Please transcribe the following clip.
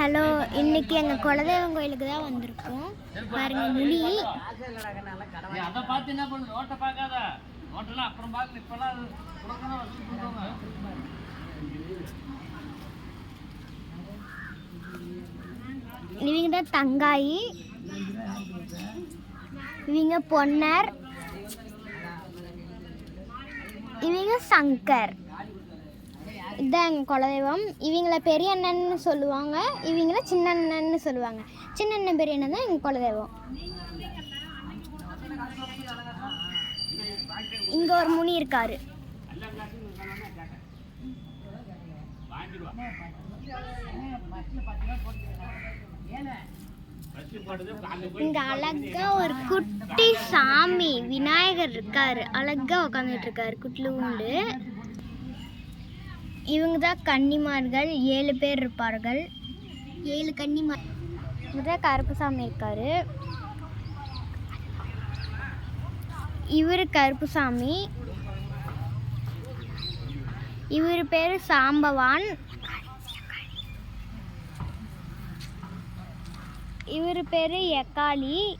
Hello இன்னைக்கு எங்கள் குலதெய்வம் கோயிலுக்கு தான் வந்திருக்கோம். பாருங்க அதை பார்த்து என்ன பண்ணு பார்க்காத. அப்புறம் இப்பெல்லாம் பண்ணுவாங்க இவங்க தான் தங்காயி. இவங்க பொன்னர். இவங்க சங்கர். இதுதான் எங்கள் குலதெய்வம். இவங்கள பெரிய அண்ணன்னு சொல்லுவாங்க இவங்கள சின்ன அண்ணன்னு சொல்லுவாங்க. சின்ன அண்ணன் பெரிய அண்ணன் தான் எங்கள் குலதெய்வம். இங்கே ஒரு முனி இருக்காரு. இங்க அழகா ஒரு குட்டி சாமி விநாயகர் இருக்காரு. அழகா உட்காந்துட்டு இருக்காரு உண்டு. இவங்க தான் கன்னிமார்கள். ஏழு பேர் இருப்பார்கள். ஏழு கன்னிமார். இவங்க தான் கருப்புசாமி இருக்கார். இவர் கருப்புசாமி. இவர் பேர் சாம்பவான். இவர் பேர் எக்காளி.